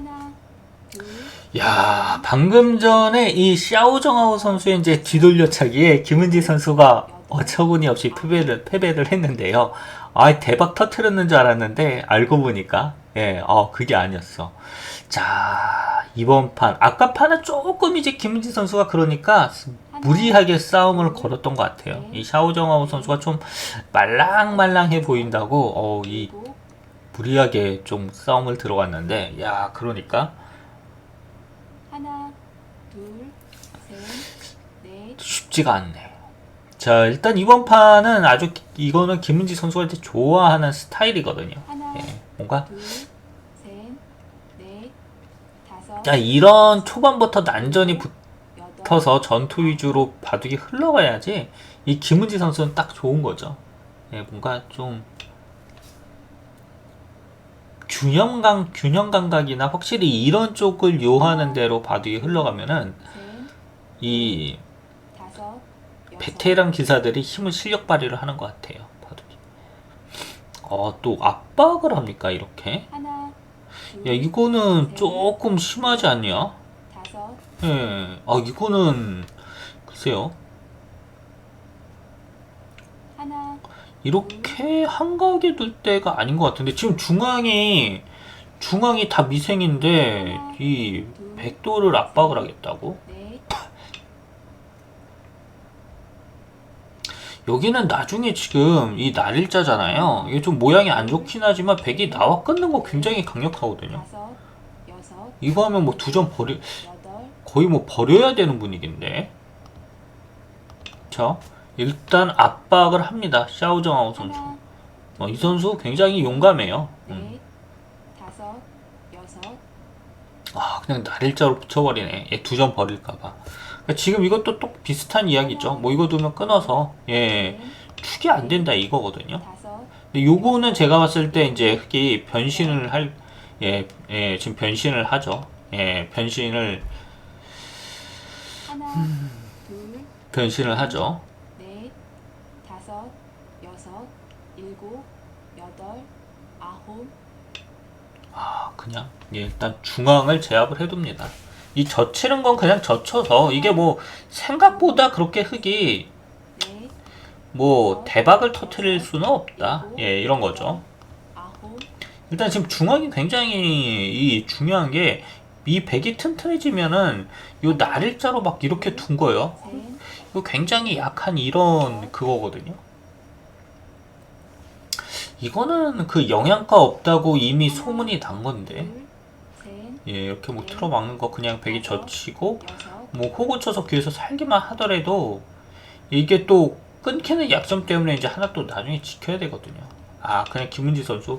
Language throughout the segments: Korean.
하나, 둘, 야, 방금 전에 이 샤오정아오 선수의 이제 뒤돌려차기에 김은지 선수가 어처구니 없이 패배를, 패배를 했는데요. 아, 대박 터트렸는 줄 알았는데, 알고 보니까, 예, 어, 그게 아니었어. 자, 이번 판. 아까 판은 조금 이제 김은지 선수가 그러니까 무리하게 싸움을 걸었던 것 같아요. 이 샤오정아오 선수가 좀 말랑말랑해 보인다고, 어, 이 무리하게 좀 싸움을 들어갔는데, 야, 그러니까, 하나, 둘, 셋, 넷, 쉽지가 않네요. 자, 일단 이번 판은 아주 기- 이거는 김은지 선수가 이제 좋아하는 스타일이거든요. 하나, 예, 뭔가 둘, 셋, 넷, 다섯, 자, 이런 초반부터 난전이 붙어서 전투 위주로 바둑이 흘러가야지 이 김은지 선수는 딱 좋은 거죠. 예, 뭔가 좀 균형 감 균형 감각이나 확실히 이런 쪽을 요하는 대로 바둑이 흘러가면은 셋, 이 다섯, 베테랑 기사들이 힘을 실력 발휘를 하는 것 같아요. 바둑이. 어, 또 압박을 합니까 이렇게? 하나, 둘, 야, 이거는 조금 심하지 않냐? 다섯, 예. 아, 이거는 글쎄요. 하나, 이렇게 한가하게 둘 때가 아닌 것 같은데 지금 중앙이 중앙이 다 미생인데 이 백도를 압박을 하겠다고? 넷, 여기는 나중에 지금 이 날일자잖아요. 이게 좀 모양이 안 좋긴 하지만 백이 나와 끊는 거 굉장히 강력하거든요. 이거 하면 뭐 두 점 버려 거의 뭐 버려야 되는 분위기인데. 자, 일단 압박을 합니다. 샤오정아오 선수. 하나, 어, 이 선수 굉장히 용감해요. 음. 넷, 다섯, 여섯, 아, 그냥 날일자로 붙여버리네. 얘 두 점 버릴까봐. 그러니까 지금 이것도 또 비슷한 이야기죠. 뭐 이거 두면 끊어서, 예, 넷, 축이 안 된다 이거거든요. 다섯, 근데 요거는 제가 봤을 때 이제 흑이 변신을 할, 예, 예, 지금 변신을 하죠. 예, 변신을, 하나, 둘, 변신을 하죠. 넷, 다섯, 여섯, 일곱, 여덟, 아홉, 아, 그냥, 예, 일단 중앙을 제압을 해둡니다. 이 젖히는 건 그냥 젖혀서, 이게 뭐, 생각보다 그렇게 흑이 넷, 뭐, 대박을 터트릴 수는 없다. 예, 이런 거죠. 아홉, 일단 지금 중앙이 굉장히 이 중요한 게 이 백이 튼튼해지면은 요 날일자로 막 이렇게 둔 거예요. 셋, 이거 굉장히 약한 이런 그거거든요. 이거는 그 영양가 없다고 이미 소문이 난 건데. 둘, 셋, 예 이렇게 뭐 틀어막는 거 그냥 백이 젖히고 여섯, 뭐 호구 쳐서 귀에서 살기만 하더라도 이게 또 끊기는 약점 때문에 이제 하나 또 나중에 지켜야 되거든요. 아 그냥 김은지 선수.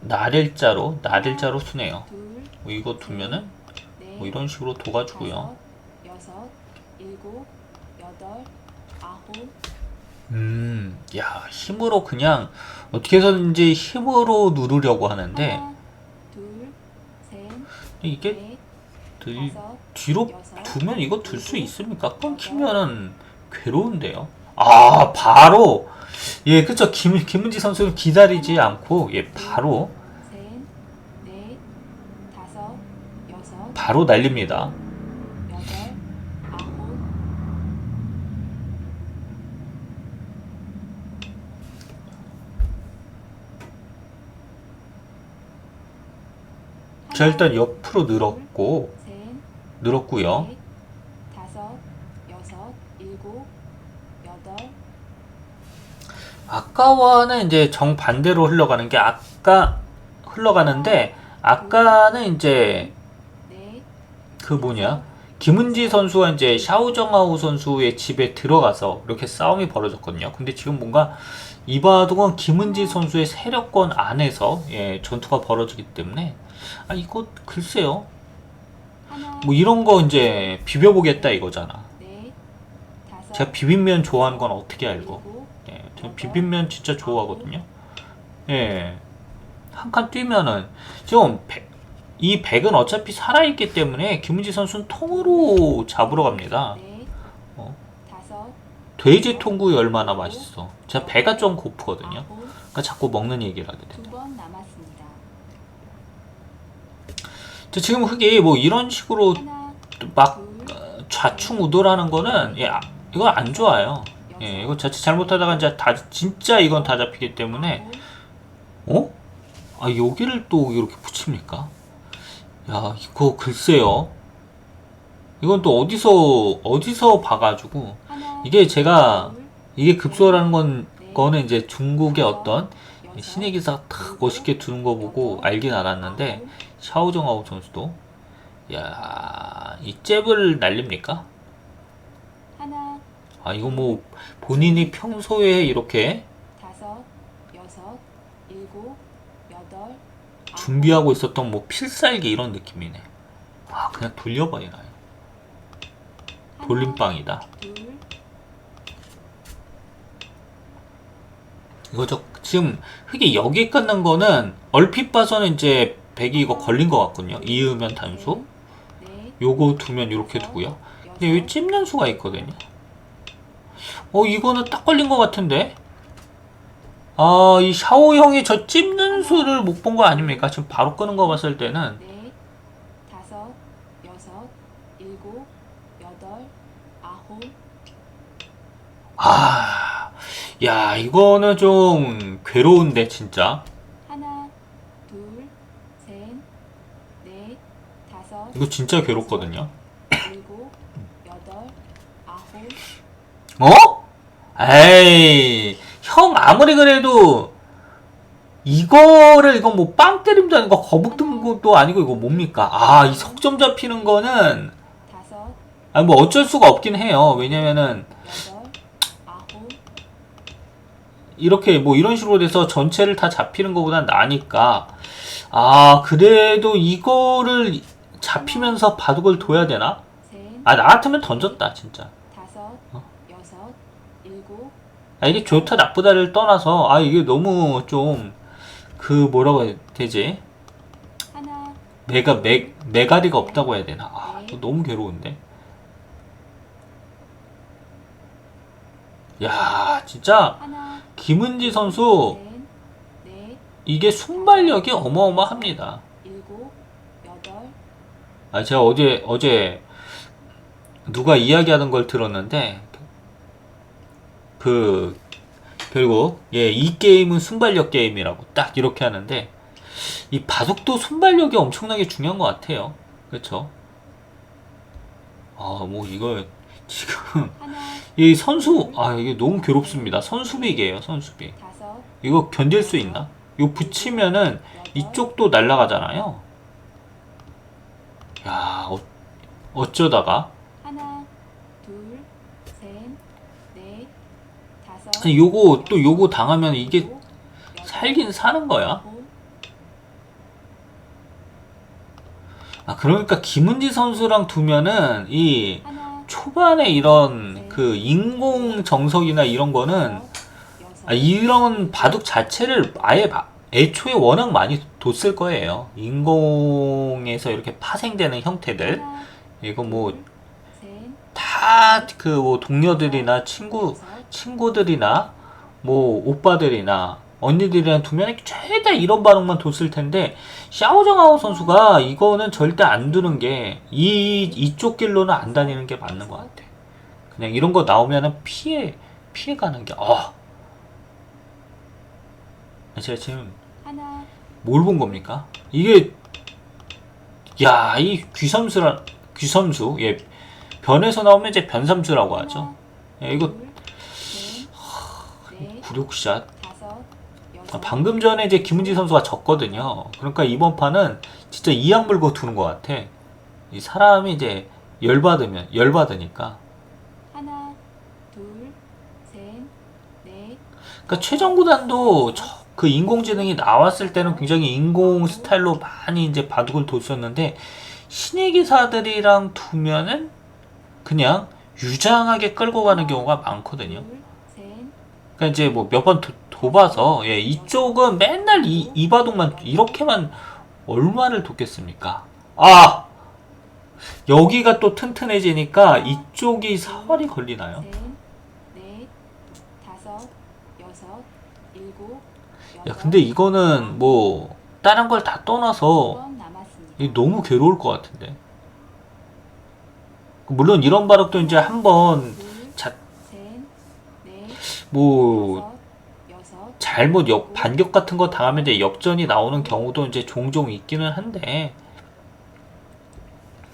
날일자로 날일자로 쓰네요. 둘, 뭐 이거 두면은 넷, 뭐 이런 식으로 둬가지고요. 다섯, 여섯, 일곱, 여덟, 아홉, 음, 야 힘으로 그냥 어떻게 해서든지 힘으로 누르려고 하는데. 하나, 둘, 셋, 이게 넷, 들- 다섯, 뒤로 여섯, 두면 이거 들 수 있습니까? 끊기면은 괴로운데요. 아 바로. 예 그쵸. 김 김은지 선수는 기다리지 않고 예 바로. 셋, 넷, 다섯, 여섯, 바로 날립니다. 여덟, 아홉, 자 일단 옆으로 늘었고 셋, 늘었고요. 아까와는 이제 정반대로 흘러가는 게 아까 흘러가는데 아까는 이제 넷, 그 뭐냐 김은지 선수와 이제 샤오정아우 선수의 집에 들어가서 이렇게 싸움이 벌어졌거든요. 근데 지금 뭔가 이 바둑은 김은지 선수의 세력권 안에서 예, 전투가 벌어지기 때문에 아 이거 글쎄요 하나, 뭐 이런 거 이제 비벼보겠다 이거잖아. 넷, 다섯, 제가 비빔면 좋아하는 건 어떻게 알고? 일곱, 예, 저는 비빔면 진짜 좋아하거든요. 예, 한 칸 뛰면은 지금 백- 이 백은 어차피 살아있기 때문에 김은지 선수는 통으로 잡으러 갑니다. 넷, 어. 다섯, 돼지 통구이 얼마나 맛있어. 제가 배가 좀 고프거든요. 아홉, 그러니까 자꾸 먹는 얘기를 하게 돼. 두번 남았습니다. 근데 지금 흑이 뭐 이런 식으로 막 둘, 어, 좌충우돌하는 거는 예, 아, 이거 안 좋아요. 예, 이거 자칫 잘못하다가 이제 다 진짜 이건 다 잡히기 때문에 어? 아 여기를 또 이렇게 붙입니까? 야 이거 글쎄요. 이건 또 어디서 어디서 봐가지고 이게 제가 둘, 이게 급소라는 건 넷, 거는 이제 중국의 어떤 신의 기사가 탁 멋있게 두는 거 보고 알긴 알았는데 샤오정아오 선수도 야이 잽을 날립니까? 하나, 아 이거 뭐 본인이 평소에 이렇게 준비하고 있었던 뭐 필살기 이런 느낌이네. 아 그냥 돌려버리나요? 돌림빵이다. 둘, 이거 저 지금 흑이 여기 끊는 거는 얼핏 봐서는 이제 백이 이거 걸린 것 같군요. 이으면 단수. 넷, 요거 두면 이렇게 두고요. 근데 여기 찝는 수가 있거든요. 어 이거는 딱 걸린 것 같은데. 아 이 샤오 형이 저 찝는 수를 못 본 거 아닙니까? 지금 바로 끄는 거 봤을 때는 넷, 다섯, 여섯, 일곱, 여덟, 아홉, 아, 야 이거는 좀 괴로운데 진짜. 하나, 둘, 셋, 넷, 다섯, 이거 진짜 괴롭거든요. 일곱, 여덟, 아홉, 어? 에이, 형 아무리 그래도 이거를 이거 뭐빵 때림도 아니고 거북 든 것도 아니고 이거 뭡니까? 아, 이 석점 잡히는 거는 다섯, 아니 뭐 어쩔 수가 없긴 해요. 왜냐면은 여덟, 이렇게 뭐 이런 식으로 돼서 전체를 다 잡히는 것보단 나니까 아, 그래도 이거를 잡히면서 바둑을 둬야 되나? 셋, 아, 나 같으면 던졌다, 진짜. 어? 아, 이게 좋다 나쁘다를 떠나서 아, 이게 너무 좀 그 뭐라고 해야 되지? 하나, 메가 메 메가리가 없다고 해야 되나? 아, 이거 너무 괴로운데. 야, 진짜 하나, 김은지 선수 셋, 넷, 이게 순발력이 어마어마합니다. 일곱, 여덟, 아, 제가 어제 어제 누가 이야기하는 걸 들었는데 그 결국 예, 이 게임은 순발력 게임이라고 딱 이렇게 하는데 이 바둑도 순발력이 엄청나게 중요한 것 같아요. 그렇죠? 아, 뭐 이거 지금 하나, 이 선수 아 이게 너무 괴롭습니다. 선수빅이에요, 선수빅. 다섯, 이거 견딜 수 있나? 이거 붙이면은 이쪽도 날아가잖아요. 야, 어, 어쩌다가 하나, 둘, 셋, 넷, 다섯, 아니, 요거 또 요거 당하면 이게 살긴 사는 거야. 아, 그러니까 김은지 선수랑 두면은 이 초반에 이런 그 인공 정석이나 이런 거는 아, 이런 바둑 자체를 아예 바- 애초에 워낙 많이 뒀을 거예요. 인공에서 이렇게 파생되는 형태들. 이거 뭐 다 그 뭐 동료들이나 친구 친구들이나 뭐 오빠들이나 언니들이랑 두면 최대 이런 반응만 뒀을 텐데 샤오정아오 선수가 이거는 절대 안 두는 게 이 이쪽 길로는 안 다니는 게 맞는 것 같아. 그냥 이런 거 나오면은 피해 피해 가는 게 아. 제가 지금 뭘 본 겁니까? 이게 야 이 귀섬수라 귀섬수 예 변에서 나오면 이제 변삼수라고 하죠. 예, 이거 여섯, 아, 방금 전에 이제 김은지 선수가 졌거든요. 그러니까 이번 판은 진짜 이악 물고 두는 것 같아. 이 사람이 이제 열받으면 열받으니까. 하나, 둘, 셋, 넷, 그러니까 최정구단도 저- 그 인공지능이 나왔을 때는 굉장히 인공 스타일로 많이 이제 바둑을 뒀었는데 신의 기사들이랑 두면은 그냥 유장하게 끌고 가는 경우가 많거든요. 그러니까 이제 뭐 몇번 둬봐서 예, 이쪽은 맨날 이, 이 바둑만 이렇게만 얼마를 뒀겠습니까? 아 여기가 또 튼튼해지니까 이쪽이 사활이 걸리나요? 셋, 넷, 다섯, 여섯, 일곱, 야 근데 이거는 뭐 다른 걸 다 떠나서 너무 괴로울 것 같은데. 물론 이런 바락도 이제 한번 뭐 잘못 역 반격 같은 거 당하면 이제 역전이 나오는 경우도 이제 종종 있기는 한데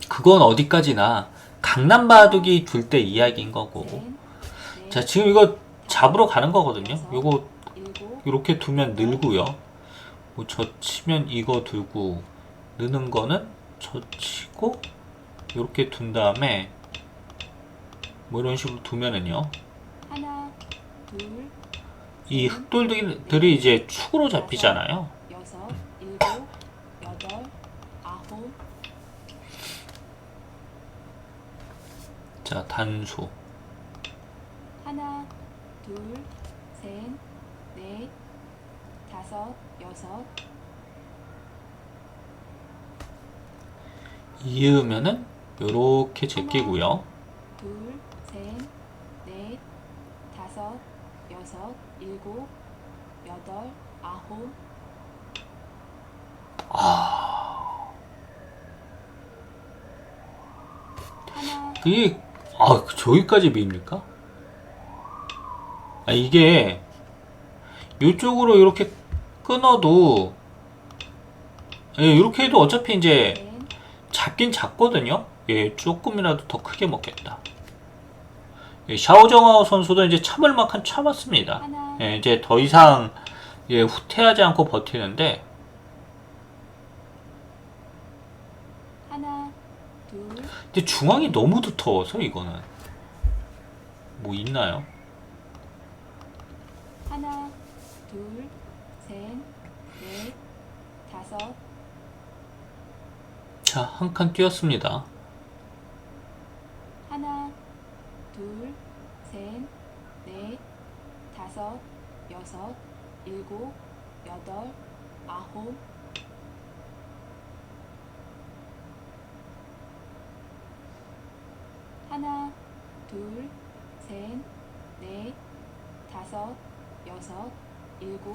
그건 어디까지나 강남 바둑이 둘 때 이야기인 거고. 자 지금 이거 잡으러 가는 거거든요. 요거 이렇게 두면 늘고요. 뭐 저 치면 이거 들고 느는 거는 저 치고 이렇게 둔 다음에 뭐 이런 식으로 두면은요. 하나, 둘, 이 흑돌들이 이제 축으로 잡히잖아요. 여섯, 일곱, 여덟, 아홉, 자 단수. 하나, 둘, 셋, 넷, 다섯, 여섯, 이으면은 요렇게 제끼고요. 둘, 셋, 넷, 다섯, 여섯, 일곱, 여덟, 아홉, 하나, 이게 아 저기까지 미입니까? 아 이게 이쪽으로 이렇게 끊어도 예, 이렇게 해도 어차피 이제 넷, 잡긴 잡거든요. 예, 조금이라도 더 크게 먹겠다. 예, 샤오정하오 선수도 이제 참을 만큼 참았습니다. 예, 이제 더 이상 예, 후퇴하지 않고 버티는데 근데 중앙이 너무 두터워서 이거는 뭐 있나요? 하나, 둘, 셋, 넷, 다섯, 자, 한 칸 뛰었습니다. 하나, 둘, 셋, 넷, 다섯, 여섯, 일곱, 여덟, 아홉, 하나, 둘, 셋, 넷, 다섯, 여섯, 일곱,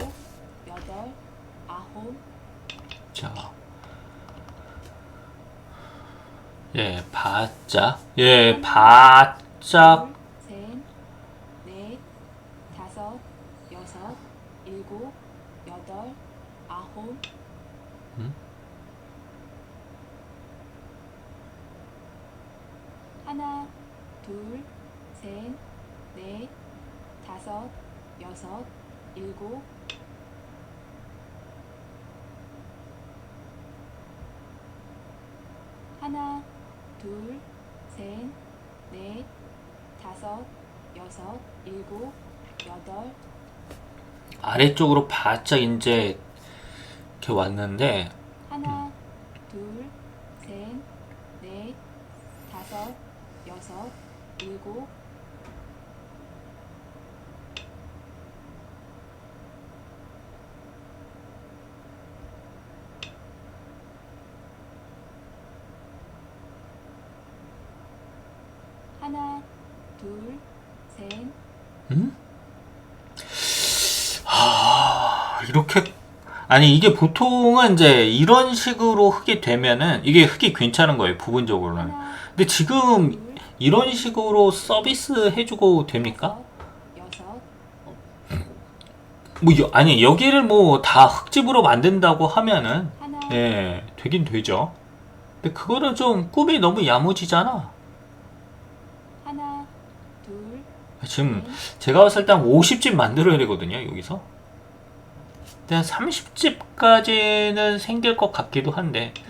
여덟, 아홉, 자. 예, 바짝. 예, 바짝. 둘, 셋, 넷, 다섯, 여섯, 일곱, 여덟, 아홉. 음? 하나, 둘, 셋, 넷, 다섯, 여섯, 일곱. 하나, 둘, 셋, 넷, 다섯, 여섯, 일곱, 여덟, 아래쪽으로 바짝 이제 이렇게 왔는데 하나, 둘, 셋, 넷, 다섯, 여섯, 일곱, 하나, 둘, 셋, 음? 하, 이렇게 아니 이게 보통은 이제 이런 식으로 흙이 되면은 이게 흙이 괜찮은 거예요 부분적으로는. 하나, 근데 지금 둘, 이런 식으로 서비스 해주고 됩니까? 뭐 여- 아니 여기를 뭐 다 흙집으로 만든다고 하면은 예 되긴 되죠. 근데 그거는 좀 꿈이 너무 야무지잖아. 하나, 둘, 지금 셋, 제가 봤을 때 한 50집 만들어야 되거든요, 여기서. 한 30집까지는 생길 것 같기도 한데, 둘,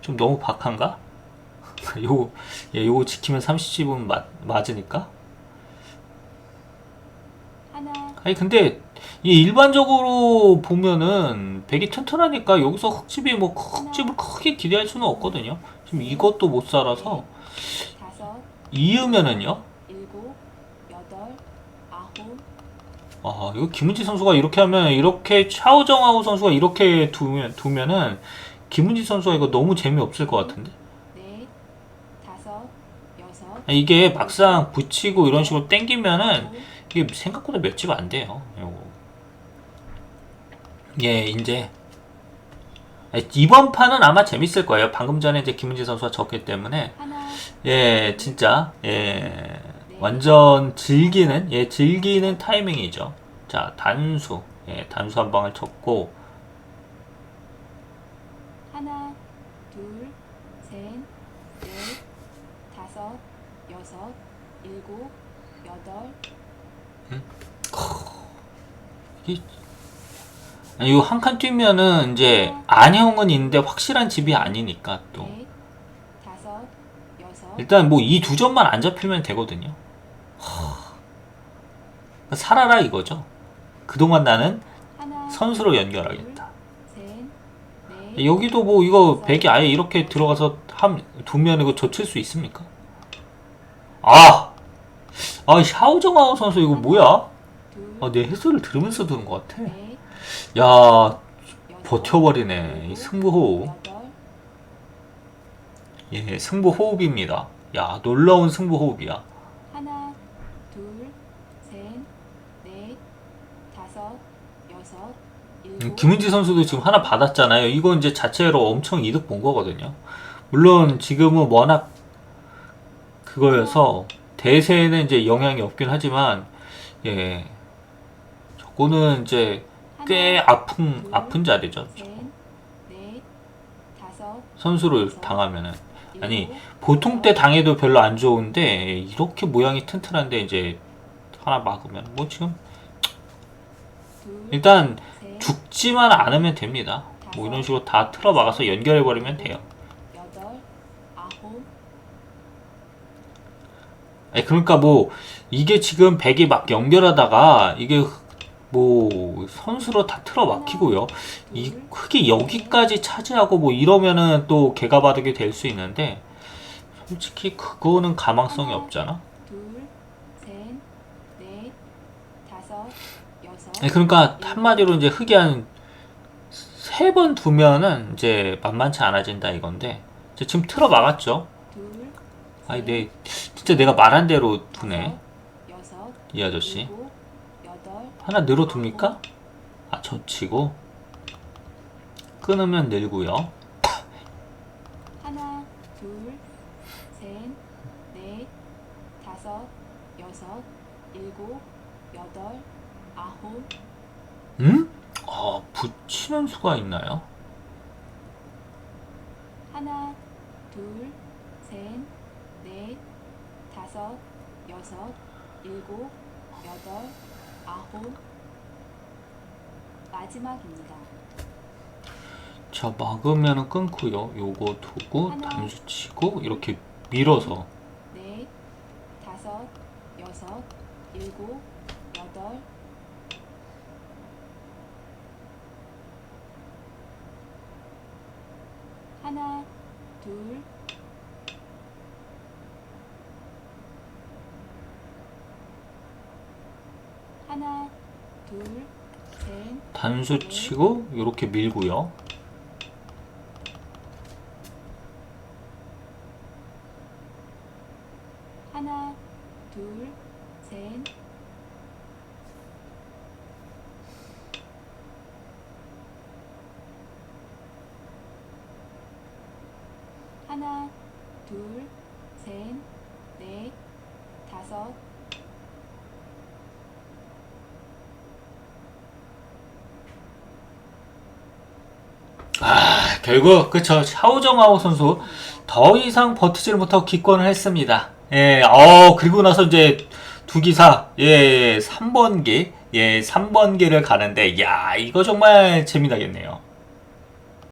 좀 너무 박한가? 요거, 예, 요거 지키면 30집은 맞, 맞으니까? 아니, 근데, 이 일반적으로 보면은, 백이 튼튼하니까 여기서 흙집이 뭐, 흙집을 크게 기대할 수는 없거든요. 지금 이것도 못 살아서, 이으면은요, 일곱, 여덟, 아홉, 아, 이거 김은지 선수가 이렇게 하면 이렇게 샤오정하오 선수가 이렇게 두면 두면은 김은지 선수가 이거 너무 재미없을 것 같은데. 넷, 다섯, 여섯, 아, 이게 막상 붙이고 이런 식으로 땡기면은 이게 생각보다 몇 집 안 돼요. 요거. 예, 이제 이번 판은 아마 재밌을 거예요. 방금 전에 이제 김은지 선수가 졌기 때문에 하나, 예, 진짜 예, 완전 즐기는 예, 즐기는 타이밍이죠. 자, 단수. 예, 단수 한 방을 쳤고 하나, 둘, 셋, 넷, 다섯, 여섯, 일곱, 여덟, 이한칸 뛰면은 이제 안형은 있는데 확실한 집이 아니니까 또 일단 뭐 이 두 점만 안 잡히면 되거든요. 하, 살아라 이거죠. 그동안 나는 선수로 연결하겠다. 여기도 뭐 이거 백이 아예 이렇게 들어가서 한 두 면 이거 젖힐 수 있습니까? 아, 아 샤오정아오 선수 이거 뭐야? 둘, 아, 내 해설을 들으면서 들은 것 같아. 넷, 야, 버텨버리네. 이 승부호흡. 예, 승부호흡입니다. 야, 놀라운 승부호흡이야. 하나, 둘, 셋, 넷, 다섯, 여섯, 일곱, 음, 김은지 선수도 지금 하나 받았잖아요. 이거 이제 자체로 엄청 이득 본 거거든요. 물론 지금은 워낙 그거여서 대세에는 이제 영향이 없긴 하지만 예 저거는 이제 꽤 아픈 아픈 자리죠. 선수를 당하면은 아니 보통 때 당해도 별로 안 좋은데 이렇게 모양이 튼튼한데 이제 하나 막으면 뭐 지금 둘, 일단 셋, 죽지만 않으면 됩니다. 뭐 이런 식으로 다 틀어 막아서 연결해 버리면 돼요. 아니, 그러니까 뭐 이게 지금 100이 막 연결하다가 이게 뭐 선수로 다 틀어 막히고요. 이 흙이 여기까지 차지하고 뭐 이러면은 또 개가 바득이 될 수 있는데 솔직히 그거는 가망성이 없잖아. 둘, 셋, 넷, 다섯, 아니, 그러니까 한마디로 이제 흙이 한 세 번 두면은 이제 만만치 않아진다 이건데 이제 지금 틀어 막았죠. 둘, 아니 내 진짜 내가 말한 대로 두네 여섯, 이 아저씨. 일곱, 여덟, 하나 늘어 둡니까? 아, 젖히고 끊으면 늘고요. 하나, 둘, 셋, 넷, 다섯, 여섯, 일곱, 여덟, 아홉, 음? 아, 붙이는 수가 있나요? 하나, 둘, 셋, 넷, 다섯, 여섯, 일곱, 여덟, 아홉. 마지막입니다. 자, 막으면 끊고요. 요거 두고 단수 치고 이렇게 밀어서 넷, 다섯, 여섯, 일곱, 여덟, 하나, 둘, 하나, 둘, 셋, 단수 치고 이렇게 밀고요. 하나, 둘, 셋, 하나, 둘, 셋, 넷, 다섯, 아, 결국 그쵸 샤오정아오 선수 더 이상 버티지를 못하고 기권을 했습니다. 예, 어 그리고 나서 이제 두 기사 예 3번기 예 3번기를 가는데 야 이거 정말 재미나겠네요.